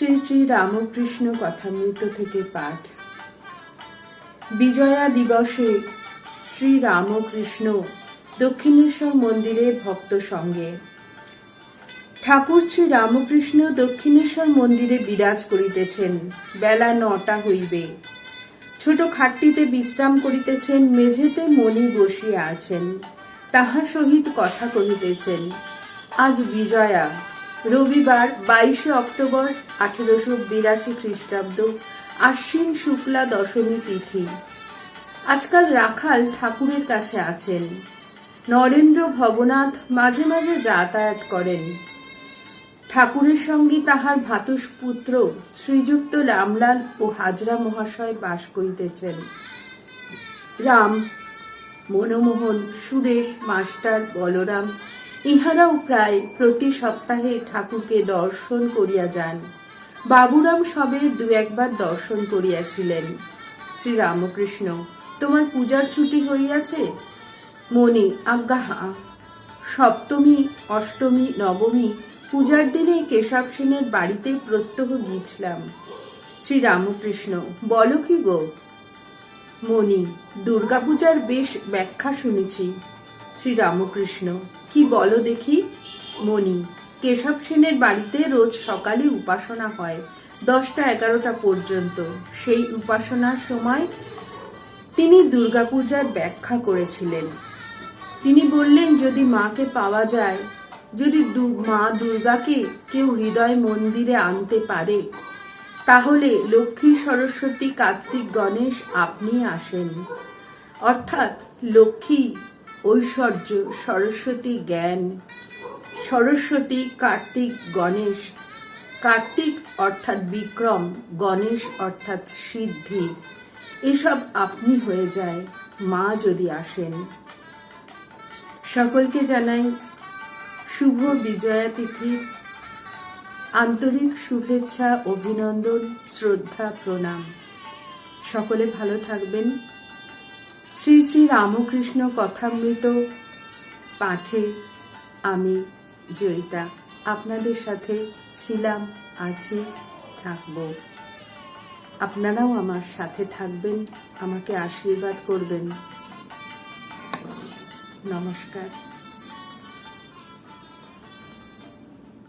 শ্রী শ্রী রামকৃষ্ণ কথামৃত থেকে পাঠ। বিজয়া দিবসে শ্রী রামকৃষ্ণ দক্ষিণেশ্বর মন্দিরে ভক্ত সঙ্গে। ঠাকুর শ্রী রামকৃষ্ণ দক্ষিণেশ্বর মন্দিরে বিরাজ করিতেছেন, বেলা নটা হইবে। ছোট খাটটিতে বিশ্রাম করিতেছেন, মেঝেতে মনি বসিয়া আছেন। তাহার সহিত কথা কহিতেছেন, আজ বিজয়া রবিবার বাইশে অক্টোবর আঠেরোশো বিরাশি খ্রিস্টাব্দ আশ্বিন শুক্লা দশমী তিথি। আজকাল রাখাল ঠাকুরের কাছে আছেন। নরেন্দ্র ভবনাথ মাঝে মাঝে যাতায়াত করেন। ঠাকুরের সঙ্গে তাহার ভাতুষপুত্র শ্রীযুক্ত রামলাল ও হাজরা মহাশয় বাস করিতেছেন। রাম, মনমোহন, সুরেশ, মাস্টার, বলরাম ইহারাও প্রায় প্রতি সপ্তাহে ঠাকুরকে দর্শন করিয়া যান। বাবুরাম সবে দু একবার দর্শন করিয়াছিলেন। শ্রীরামকৃষ্ণ, তোমার পূজার ছুটি হইয়াছে? মনি আজ্ঞা, হাঁ। সপ্তমী, অষ্টমী, নবমী, পূজার দিনে কেশব সেনের বাড়িতে প্রত্যহ গিয়েছিলাম। শ্রী রামকৃষ্ণ বলো কি গো? মণি, দুর্গাপূজার বেশ ব্যাখ্যা শুনেছি। শ্রী রামকৃষ্ণ কি বলো দেখি? মণি, কেশব সেনের বাড়িতে রোজ সকালে উপাসনা হয়, দশটা এগারোটা পর্যন্ত। সেই উপাসনার সময় তিনি দুর্গাপূজার ব্যাখ্যা করেছিলেন। তিনি বললেন, যদি মাকে পাওয়া যায়, যদি মা দুর্গাকে কেউ হৃদয় মন্দিরে আনতে পারে, তাহলে লক্ষ্মী সরস্বতী কার্তিক গণেশ আপনি আসেন। অর্থাৎ লক্ষ্মী ঐশ্বর্য, সরস্বতী জ্ঞান, সরস্বতী কার্তিক গণেশ, কার্তিক অর্থাৎ বিক্রম, গণেশ অর্থাৎ সিদ্ধি, এসব আপনি হয়ে যায়, মা যদি আসেন। সকলকে জানাই শুভ বিজয়া তিথির আন্তরিক শুভেচ্ছা, অভিনন্দন, শ্রদ্ধা, প্রণাম। সকলে ভালো থাকবেন। শ্রী শ্রী রামকৃষ্ণ কথামৃত পাঠে আমি জয়িতা আপনাদের সাথে ছিলাম, আছি, থাকব। আপনারাও আমার সাথে থাকবেন, আমাকে আশীর্বাদ করবেন। নমস্কার।